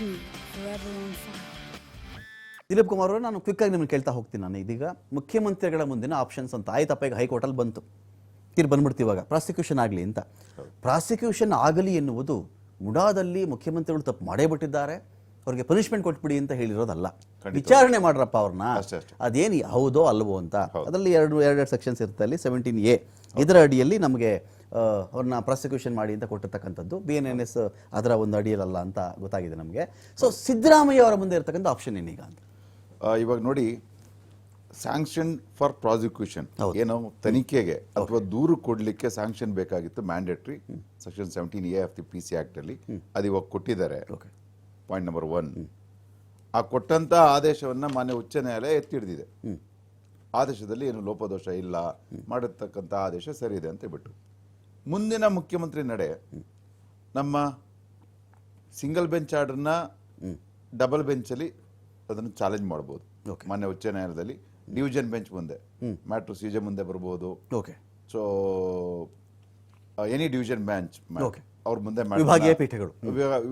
me forever on fire. Dilip Kumar ಅವರು ನಾನು quick ಆಗಿ ನಿಮ್ಗೆ ಕೇಳ್ತಾ ಹೋಗ್ತೀನಿ ನಾನು ಇದೀಗ. ಮುಖ್ಯಮಂತ್ರಿಗಳ ಮುಂದಿನ ಆಪ್ಷನ್ಸ್ ಅಂತ ಆಯ್ತಪ್ಪ ಈಗ ಹೈಕೋರ್ಟಲ್ಲಿ ಬಂತು. ತೀರ್ ಬಂದ್ಬಿಡ್ತೀವಿ ಇವಾಗ. ಪ್ರಾಸಿಕ್ಯೂಷನ್ ಆಗಲಿ ಅಂತ. ಪ್ರಾಸಿಕ್ಯೂಷನ್ ಆಗಲಿ ಎನ್ನುವುದು ಮುಡಾದಲ್ಲಿ ಮುಖ್ಯಮಂತ್ರಿಗಳು ತಪ್ಪು ಮಾಡೇ ಬಿಟ್ಟಿದ್ದಾರೆ. ಅವ್ರಿಗೆ ಪನಿಷ್ಮೆಂಟ್ ಕೊಟ್ಬಿಡಿ ಅಂತ ಹೇಳಿರೋದಲ್ಲ. ವಿಚಾರಣೆ ಮಾಡ್ರಪ್ಪ ಅವ್ರನ್ನ. ಅಷ್ಟೇ, ಅಷ್ಟೇ. ಅದೇನು ಹೌದೋ ಅಲ್ವೋ ಅಂತ. ಅದರಲ್ಲಿ ಎರಡು ಎರಡೆರಡು ಸೆಕ್ಷನ್ಸ್ ಇರುತ್ತೆ ಅಲ್ಲಿ ಸೆವೆಂಟೀನ್ ಎ ಇದರ ಅಡಿಯಲ್ಲಿ ನಮಗೆ ಅವ್ರನ್ನ ಪ್ರಾಸಿಕ್ಯೂಷನ್ ಮಾಡಿ ಅಂತ ಕೊಟ್ಟಿರ್ತಕ್ಕಂಥದ್ದು. ಬಿ ಎನ್ ಎನ್ ಎಸ್ ಅದರ ಒಂದು ಅಡಿಯಲ್ಲ ಅಂತ ಗೊತ್ತಾಗಿದೆ ನಮಗೆ. ಸೊ ಸಿದ್ದರಾಮಯ್ಯ ಅವರ ಮುಂದೆ ಇರತಕ್ಕಂಥ ಆಪ್ಷನ್ ಏನೀಗ ಅಂತ? ಇವಾಗ ನೋಡಿ ಸ್ಯಾಂಕ್ಷನ್ ಫಾರ್ ಪ್ರಾಸಿಕ್ಯೂಷನ್. ಏನೋ ತನಿಖೆಗೆ ಅಥವಾ ದೂರು ಕೊಡಲಿಕ್ಕೆ ಸ್ಯಾಂಕ್ಷನ್ ಬೇಕಾಗಿತ್ತು mandatory section seventeen A of the P C act ಅಲ್ಲಿ ಅದು ಇವಾಗ ಕೊಟ್ಟಿದ್ದಾರೆ. ಓಕೆ ಪಾಯಿಂಟ್ ನಂಬರ್ ಒನ್ ಆ ಕೊಟ್ಟಂತ ಆದೇಶವನ್ನ ಮಾನ್ಯ ಉಚ್ಚ ನ್ಯಾಯಾಲಯ ಎತ್ತಿ ಹಿಡಿದಿದೆ ಆದೇಶದಲ್ಲಿ ಏನು ಲೋಪದೋಷ ಇಲ್ಲ ಮಾಡಿರ್ತಕ್ಕಂಥ ಆದೇಶ ಸರಿ ಇದೆ ಅಂತ ಹೇಳ್ಬಿಟ್ಟು. ಮುಂದಿನ ಮುಖ್ಯಮಂತ್ರಿ ನಡೆ ನಮ್ಮ ಸಿಂಗಲ್ ಬೆಂಚ್ ಆರ್ಡರ್ನ ಡಬಲ್ ಬೆಂಚಲ್ಲಿ ಅದನ್ನು ಚಾಲೆಂಜ್ ಮಾಡ್ಬೋದು. Okay. ಮಾನ್ಯ ಉಚ್ಚ ನ್ಯಾಯಾಲಯದಲ್ಲಿ ಡಿವಿಷನ್ ಬೆಂಚ್ ಮುಂದೆ. ಮ್ಯಾಟ್ರು ಸಿಜೆ ಮುಂದೆ ಬರ್ಬೋದು. Okay so any division bench. ಅವ್ರ ಮುಂದೆ ವಿಭಾಗೀಯ ಪೀಠಗಳು.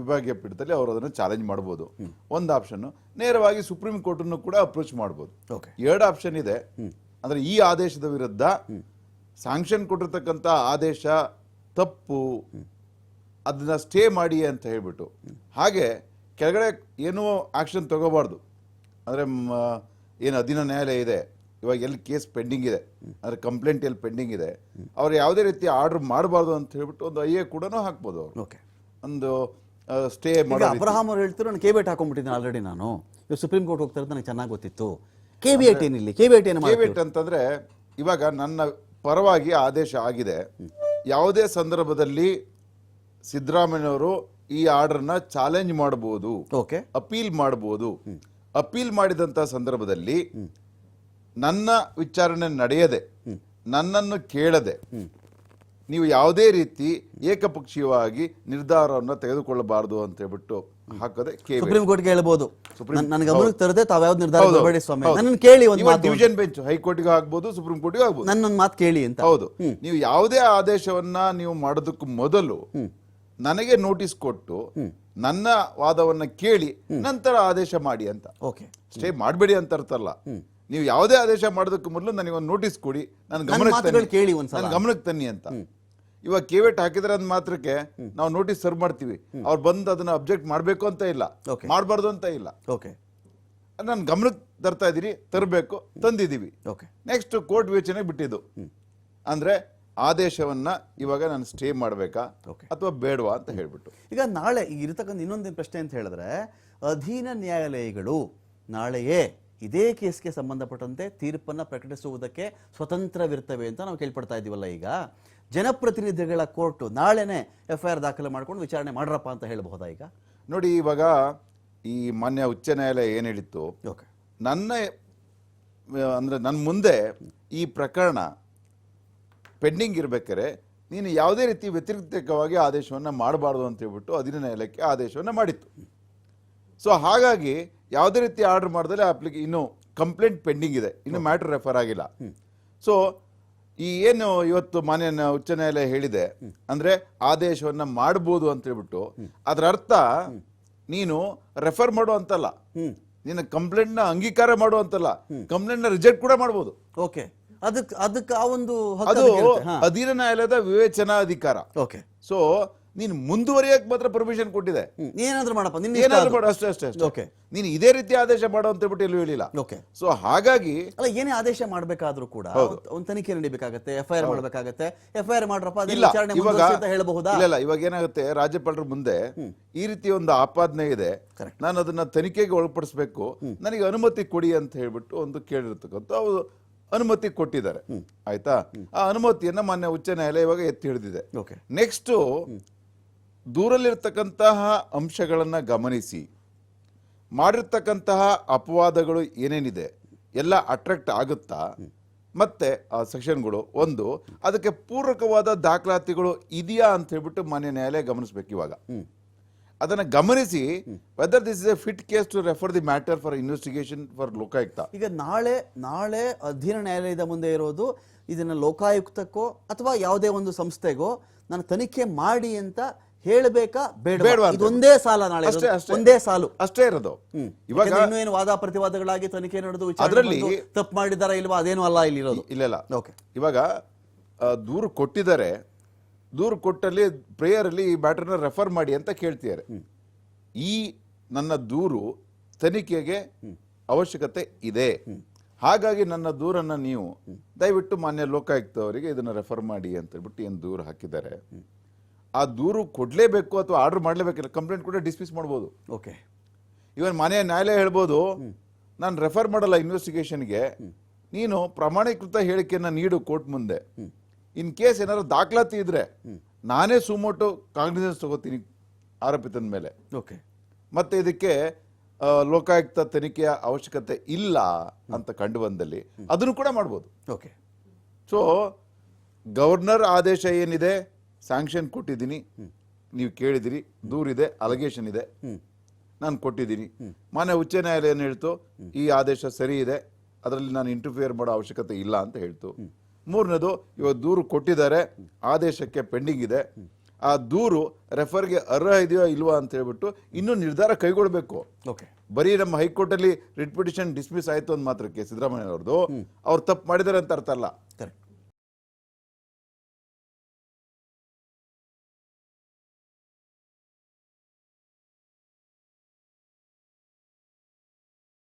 ವಿಭಾಗೀಯ ಪೀಠದಲ್ಲಿ ಅವರು ಅದನ್ನು ಚಾಲೆಂಜ್ ಮಾಡ್ಬೋದು. ಒಂದು ಆಪ್ಷನ್ ನೇರವಾಗಿ ಸುಪ್ರೀಂ ಕೋರ್ಟನ್ನು ಕೂಡ ಅಪ್ರೋಚ್ ಮಾಡ್ಬೋದು. ಓಕೆ ಎರಡು ಆಪ್ಷನ್ ಇದೆ. ಅಂದ್ರೆ ಈ ಆದೇಶದ ವಿರುದ್ಧ ಸ್ಯಾಂಕ್ಷನ್ ಕೊಟ್ಟಿರ್ತಕ್ಕಂಥ ಆದೇಶ ತಪ್ಪು ಅದನ್ನ ಸ್ಟೇ ಮಾಡಿ ಅಂತ ಹೇಳ್ಬಿಟ್ಟು. ಹಾಗೆ ಕೆಳಗಡೆ ಏನೂ ಆಕ್ಷನ್ ತಗೋಬಾರ್ದು. ಅಂದರೆ ಏನು ಅಧೀನ ನ್ಯಾಯಾಲಯ ಇದೆ. ಇವಾಗ ಎಲ್ಲಿ ಕೇಸ್ ಪೆಂಡಿಂಗ್ ಇದೆ. ಅಂದರೆ ಕಂಪ್ಲೇಂಟ್ ಎಲ್ಲಿ ಪೆಂಡಿಂಗ್ ಇದೆ. ಅವ್ರು ಯಾವುದೇ ರೀತಿ ಆರ್ಡರ್ ಮಾಡಬಾರ್ದು ಅಂತ ಹೇಳ್ಬಿಟ್ಟು ಒಂದು ಐ ಎ ಕೂಡ ಹಾಕ್ಬೋದು ಅವರು. ಓಕೆ. ಒಂದು ಸ್ಟೇ ಮಾಡಿ ಅಬ್ರಹಾಮ್ ಅಬ್ರಹಾಂ ಅವ್ರು ಹೇಳ್ತಾರೆ ನಾನು ಕೆ ಬೇಟ್ ಹಾಕೊಂಡ್ಬಿಟ್ಟಿದ್ದೀನಿ ಆಲ್ರೆಡಿ ನಾನು. ಇವಾಗ ಸುಪ್ರೀಂ ಕೋರ್ಟ್ ಹೋಗ್ತಾ ಇರೋದು ನನಗೆ ಚೆನ್ನಾಗಿ ಗೊತ್ತಿತ್ತು. ಕೆ ಬಿ ಐಟ್ ಏನಿಲ್ಲ? ಕೆ ಬಿ ಐಟ್ ಏನು ಮಾಡ್ತೀವಿ? ಕೇವಿಟ್ ಅಂತಂದರೆ ಇವಾಗ ನನ್ನ ಪರವಾಗಿ ಆದೇಶ ಆಗಿದೆ. ಯಾವುದೇ ಸಂದರ್ಭದಲ್ಲಿ ಸಿದ್ದರಾಮಯ್ಯವರು ಈ ಆರ್ಡರ್ನ ಚಾಲೆಂಜ್ ಮಾಡಬಹುದು ಓಕೆ. ಅಪೀಲ್ ಮಾಡಬಹುದು. ಅಪೀಲ್ ಮಾಡಿದಂತ ಸಂದರ್ಭದಲ್ಲಿ ನನ್ನ ವಿಚಾರಣೆ ನಡೆಯದೆ ನನ್ನನ್ನು ಕೇಳದೆ ನೀವು ಯಾವುದೇ ರೀತಿ ಏಕಪಕ್ಷೀಯವಾಗಿ ನಿರ್ಧಾರವನ್ನು ತೆಗೆದುಕೊಳ್ಳಬಾರದು ಅಂತ ಹೇಳ್ಬಿಟ್ಟು ಹಾಕದೆ ಸುಪ್ರೀಂ ಕೋರ್ಟ್ಗೆ ಹೇಳ್ಬೋದು. ನನ್- ನನ್ನ ಗಮನಕ್ಕೆ ತರದೆ ತಾವ್ ಯಾವ್ದು ನಿರ್ಧಾರ ಮಾಡಬೇಡಿ ಸ್ವಾಮಿ. ನನ್ನ ಕೇಳಿ ಒಂದು ಮಾತು ಡಿವಿಷನ್ ಬೆಂಚ್ ಹೈಕೋರ್ಟ್ಗೆ ಆಗ್ಬೋದು ಸುಪ್ರೀಂ ಕೋರ್ಟ್ಗೆ ಆಗ್ಬೋದು ನನ್ನೊಂದು ಮಾತು ಕೇಳಿ ಅಂತ. ಹೌದು. ನೀವು ಯಾವುದೇ ಆದೇಶವನ್ನ ನೀವು ಮಾಡೋದಕ್ಕೂ ಮೊದಲು ನನಗೆ ನೋಟಿಸ್ ಕೊಟ್ಟು ನನ್ನ ವಾದವನ್ನ ಕೇಳಿ ನಂತರ ಆದೇಶ ಮಾಡಿ ಅಂತ. ಓಕೆ. ಸ್ಟೇ ಮಾಡಬೇಡಿ ಅಂತ ಅರ್ಥ ಅಲ್ಲ. ನೀವು ಯಾವುದೇ ಆದೇಶ ಮಾಡೋದಕ್ಕೂ ಮೊದಲು ನನಗೆ ಒಂದು ನೋಟಿಸ್ ಕೊಡಿ. ನನ್ನ ಗಮನಕ್ಕೆ. ಕೇಳಿ. ನನ್ನ ಗಮನಕ್ಕೆ ತನ್ನಿ ಅಂತ. ಇವಾಗ ಕೇವೆಟ್ ಹಾಕಿದ್ರೆ ಅಂದ್ ಮಾತ್ರಕ್ಕೆ ನಾವು ನೋಟಿಸ್ ಸರ್ವ್ ಮಾಡ್ತೀವಿ. ಅವ್ರು ಬಂದು ಅದನ್ನ ಅಬ್ಜೆಕ್ಟ್ ಮಾಡಬೇಕು ಅಂತ ಇಲ್ಲ. ಮಾಡಬಾರ್ದು ಅಂತ ಇಲ್ಲ. ಓಕೆ. ನಾನು ಗಮನಕ್ಕೆ ತರ್ತಾ ಇದ್ದೀರಿ ತರಬೇಕು ತಂದಿದ್ದೀವಿ ಓಕೆ. ನೆಕ್ಸ್ಟ್ ಕೋರ್ಟ್ ವಿವೇಚನೆ ಬಿಟ್ಟಿದ್ದು. ಅಂದ್ರೆ ಆದೇಶವನ್ನ ಇವಾಗ ನಾನು ಸ್ಟೇ ಮಾಡಬೇಕಾ. ಅಥವಾ ಬೇಡವಾ ಅಂತ ಹೇಳ್ಬಿಟ್ಟು. ಈಗ ನಾಳೆ ಈಗ ಇರತಕ್ಕಂಥ ಇನ್ನೊಂದು ಪ್ರಶ್ನೆ ಅಂತ ಹೇಳಿದ್ರೆ ಅಧೀನ ನ್ಯಾಯಾಲಯಗಳು ನಾಳೆಯೇ ಇದೇ ಕೇಸ್ಗೆ ಸಂಬಂಧಪಟ್ಟಂತೆ ತೀರ್ಪನ್ನು ಪ್ರಕಟಿಸುವುದಕ್ಕೆ ಸ್ವತಂತ್ರವಿರ್ತವೆ ಅಂತ ನಾವು ಕೇಳ್ಪಡ್ತಾ ಇದ್ದೀವಲ್ಲ ಈಗ. ಜನಪ್ರತಿನಿಧಿಗಳ ಕೋರ್ಟು ನಾಳೆನೇ ಎಫ್ ಐ ಆರ್ ದಾಖಲೆ ಮಾಡ್ಕೊಂಡು ವಿಚಾರಣೆ ಮಾಡ್ರಪ್ಪ ಅಂತ ಹೇಳಬಹುದಾ ಈಗ? ನೋಡಿ ಇವಾಗ ಈ ಮಾನ್ಯ ಉಚ್ಚ ನ್ಯಾಯಾಲಯ ಏನು ಹೇಳಿತ್ತು? ಓಕೆ. ನನ್ನ ಅಂದರೆ ಅಂದ್ರೆ ನನ್ನ ಮುಂದೆ ಈ ಪ್ರಕರಣ ಪೆಂಡಿಂಗ್ ಇರಬೇಕಾದ್ರೆ ನೀನು ಯಾವುದೇ ರೀತಿ ವ್ಯತಿರಿಕ್ತವಾಗಿ ಆದೇಶವನ್ನು ಮಾಡಬಾರ್ದು ಅಂತ ಹೇಳ್ಬಿಟ್ಟು ಅಧೀನ ನ್ಯಾಯಾಲಯಕ್ಕೆ ಆದೇಶವನ್ನು ಮಾಡಿತ್ತು. ಸೊ ಹಾಗಾಗಿ ಯಾವುದೇ ರೀತಿ ಆರ್ಡರ್ ಮಾಡಿದ್ರೆ ಅಪ್ಲಿಕೇ ಇನ್ನು ಕಂಪ್ಲೇಂಟ್ ಪೆಂಡಿಂಗ್ ಇದೆ. ಇನ್ನು ಮ್ಯಾಟರ್ ರೆಫರ್ ಆಗಿಲ್ಲ. ಸೊ ಈ ಏನು ಇವತ್ತು ಮಾನ್ಯ ಉಚ್ಚ ನ್ಯಾಯಾಲಯ ಹೇಳಿದೆ ಅಂದ್ರೆ ಆದೇಶವನ್ನ ಮಾಡಬಹುದು ಅಂತ ಹೇಳ್ಬಿಟ್ಟು ಅದರ ಅರ್ಥ ನೀನು ರೆಫರ್ ಮಾಡು ಅಂತಲ್ಲ. ನಿನ್ನ ಕಂಪ್ಲೇಂಟ್ನ ಅಂಗೀಕಾರ ಮಾಡು ಅಂತಲ್ಲ. ಕಂಪ್ಲೇಂಟ್ನ ರಿಜೆಕ್ಟ್ ಕೂಡ ಮಾಡಬಹುದು ಓಕೆ. ಅದಕ್ಕೆ ಅದಕ್ಕೆ ಆ ಒಂದು ಅದು ಅಧೀನ ನ್ಯಾಯಾಲಯದ ವಿವೇಚನಾ ಅಧಿಕಾರ ಓಕೆ. ಸೊ ನೀನು ಮುಂದುವರಿಯಕ್ಕೆ ಮಾತ್ರ ಪರ್ಮಿಷನ್ ಕೊಟ್ಟಿದೆ. ಏನಾದ್ರೂ ಮಾಡಪ್ಪ ನಿನ್ನ ಏನಾದರೂ ಮಾಡು ಅಷ್ಟೇ ಅಷ್ಟೇ ಓಕೆ. ನೀನು ಇದೇ ರೀತಿ ಆದೇಶ ಮಾಡು ಅಂತ ಹೇಳ್ಬಿಟ್ಟು ಎಲ್ಲೂ ಹೇಳಿಲ್ಲ. ಓಕೆ. ಸೊ ಹಾಗಾಗಿ ಅಲ್ಲ ಏನೇ ಆದೇಶ ಮಾಡಬೇಕಾದ್ರೂ ಕೂಡ ಒಂದು ತನಿಖೆ ನಡೀಬೇಕಾಗತ್ತೆ ಎಫ್ ಐ ಆರ್ ಮಾಡಬೇಕಾಗತ್ತೆ. ಎಫ್ ಐ ಆರ್ ಮಾಡ್ರಪ್ಪ ಇಲ್ಲ ವಿಚಾರಣೆ ಇವಾಗ ಅಂತ ಹೇಳಬಹುದಾ? ಇಲ್ಲ ಇವಾಗ ಏನಾಗುತ್ತೆ ರಾಜ್ಯಪಾಲರ ಮುಂದೆ ಈ ರೀತಿ ಒಂದು ಆಪಾದನೆ ಇದೆ. ನಾನು ಅದನ್ನ ತನಿಖೆಗೆ ಒಳಪಡಿಸಬೇಕು. ನನಗೆ ಅನುಮತಿ ಕೊಡಿ ಅಂತ ಹೇಳ್ಬಿಟ್ಟು ಒಂದು ಕೇಳಿರ್ತಕ್ಕಂಥ ಅವರು ಅನುಮತಿ ಕೊಟ್ಟಿದ್ದಾರೆ. ಆಯ್ತಾ? ಆ ಅನುಮತಿಯನ್ನ ಮಾನ್ಯ ಉಚ್ಚ ನ್ಯಾಯಾಲಯ ಇವಾಗ ಎತ್ತಿ ಹಿಡಿದಿದೆ. ಓಕೆ. ನೆಕ್ಸ್ಟ್ ದೂರಲ್ಲಿರ್ತಕ್ಕಂತಹ ಅಂಶಗಳನ್ನು ಗಮನಿಸಿ. ಮಾಡಿರ್ತಕ್ಕಂತಹ ಅಪವಾದಗಳು ಏನೇನಿದೆ ಎಲ್ಲ ಅಟ್ರಾಕ್ಟ್ ಆಗುತ್ತಾ? ಮತ್ತೆ ಆ ಸೆಕ್ಷನ್ಗಳು ಒಂದು ಅದಕ್ಕೆ ಪೂರಕವಾದ ದಾಖಲಾತಿಗಳು ಇದೆಯಾ ಅಂತ ಹೇಳ್ಬಿಟ್ಟು ಮಾನ್ಯ ನ್ಯಾಯಾಲಯ ಗಮನಿಸ್ಬೇಕು ಇವಾಗ. ಅದನ್ನ ಗಮನಿಸಿ whether this is a fit case to refer the matter for investigation for Lokayukta. ಈಗ ನಾಳೆ ನಾಳೆ ಅಧೀನ ನ್ಯಾಯಾಲಯದ ಮುಂದೆ ಇರೋದು ಇದನ್ನ ಲೋಕಾಯುಕ್ತಕ್ಕೋ ಅಥವಾ ಯಾವುದೇ ಒಂದು ಸಂಸ್ಥೆಗೋ ನಾನು ತನಿಖೆ ಮಾಡಿ ಅಂತ ಹೇಳಬೇಕಾ ಬೇಡ ಬೇಡ್ವಾ ಅಂತ. ಇದೊಂದೇ ಸಾಲ ನಾಳೆ ಅಷ್ಟೇ, ಇರೋದು. ಅಷ್ಟೇ. ಒಂದೇ ಸಾಲು. ಅಷ್ಟೇ ಇರೋದು. ಇವಾಗ ಇವಾಗ ಇನ್ನೂ ಏನು ವಾದ ಪ್ರತಿವಾದಗಳಾಗಿ ತನಿಖೆ ನಡೆದು ಅದರಲ್ಲಿ- ತಪ್ಪು ಮಾಡಿದಾರ ಇಲ್ವಾ? ಅದೇನು ಅಲ್ಲ ಇಲ್ಲಿ ಇರೋದು. ಇಲ್ಲ ಇಲ್ಲ ಓಕೆ. ಇವಾಗ ಆ, ದೂರು ಕೊಟ್ಟಿದ್ದಾರೆ. ದೂರು ಕೊಟ್ಟಲ್ಲಿ ಪ್ರೇಯರ್ ಅಲ್ಲಿ ಈ ಬ್ಯಾಟರ್ನ ರೆಫರ್ ಮಾಡಿ ಅಂತ ಕೇಳ್ತಿದ್ದಾರೆ. ಈ ನನ್ನ ದೂರು ತನಿಖೆಗೆ ಅವಶ್ಯಕತೆ ಇದೆ. ಹಾಗಾಗಿ ನನ್ನ ದೂರನ್ನ ನೀವು ದಯವಿಟ್ಟು ಮಾನ್ಯ ಲೋಕಾಯುಕ್ತ ಅವರಿಗೆ ಇದನ್ನ ರೆಫರ್ ಮಾಡಿ ಅಂತ ಹೇಳ್ಬಿಟ್ಟು ಏನು ದೂರು ಹಾಕಿದ್ದಾರೆ? ಆ ದೂರು ಕೊಡಲೇಬೇಕು ಅಥವಾ ಆರ್ಡರ್ ಮಾಡಲೇಬೇಕಿಲ್ಲ ಕಂಪ್ಲೇಂಟ್ ಕೂಡ ಡಿಸ್ಮಿಸ್ ಮಾಡ್ಬೋದು. ಓಕೆ. ಇವನ್ ಮನೆ ನ್ಯಾಯಾಲಯ ಹೇಳ್ಬೋದು ನಾನು ರೆಫರ್ ಮಾಡಲ್ಲ ಇನ್ವೆಸ್ಟಿಗೇಷನ್ಗೆ ನೀನು ಪ್ರಮಾಣೀಕೃತ ಹೇಳಿಕೆಯನ್ನು ನೀಡು ಕೋರ್ಟ್ ಮುಂದೆ. ಇನ್ ಕೇಸ್ ಏನಾದ್ರು ದಾಖಲಾತಿ ಇದ್ರೆ ನಾನೇ ಸುಮೋಟು ಕಾಂಗ್ನಿಸೆನ್ಸ್ ತಗೋತೀನಿ ಆರೋಪಿತನ ಮೇಲೆ. ಓಕೆ. ಮತ್ತೆ ಇದಕ್ಕೆ ಲೋಕಾಯುಕ್ತ ತನಿಖೆಯ ಅವಶ್ಯಕತೆ ಇಲ್ಲ ಅಂತ ಕಂಡು ಬಂದಲ್ಲಿ ಅದನ್ನು ಕೂಡ ಮಾಡ್ಬೋದು. ಓಕೆ. ಸೊ ಗವರ್ನರ್ ಆದೇಶ ಏನಿದೆ? ಸ್ಯಾಂಕ್ಷನ್ ಕೊಟ್ಟಿದ್ದೀನಿ. ನೀವು ಕೇಳಿದಿರಿ. ದೂರಿದೆ ಅಲಗೇಷನ್ ಇದೆ. ನಾನು ಕೊಟ್ಟಿದ್ದೀನಿ. ಮಾನ್ಯ ಉಚ್ಚ ನ್ಯಾಯಾಲಯ ಏನು ಹೇಳ್ತು ಈ ಆದೇಶ ಸರಿ ಇದೆ ಅದರಲ್ಲಿ ನಾನು ಇಂಟರ್ಫಿಯರ್ ಮಾಡೋ ಅವಶ್ಯಕತೆ ಇಲ್ಲ ಅಂತ ಹೇಳ್ತು. ಮೂರನೇದು ಇವಾಗ ದೂರು ಕೊಟ್ಟಿದ್ದಾರೆ ಆದೇಶಕ್ಕೆ ಪೆಂಡಿಂಗ್ ಇದೆ. ಆ ದೂರು ರೆಫರ್ಗೆ ಅರ್ಹ ಇದೆಯೋ ಇಲ್ವಾ ಅಂತ ಹೇಳ್ಬಿಟ್ಟು ಇನ್ನೂ ನಿರ್ಧಾರ ಕೈಗೊಳ್ಬೇಕು. ಓಕೆ ಬರೀ ನಮ್ಮ ಹೈಕೋರ್ಟ್ ಅಲ್ಲಿ ರಿಟ್ ಪಿಟಿಷನ್ ಡಿಸ್ಮಿಸ್ ಆಯ್ತು ಅಂತ ಮಾತ್ರಕ್ಕೆ ಸಿದ್ದರಾಮಯ್ಯ ಅವ್ರದ್ದು ಅವ್ರು ತಪ್ಪು ಮಾಡಿದ್ದಾರೆ ಅಂತ ಅರ್ಥ ಅಲ್ಲ.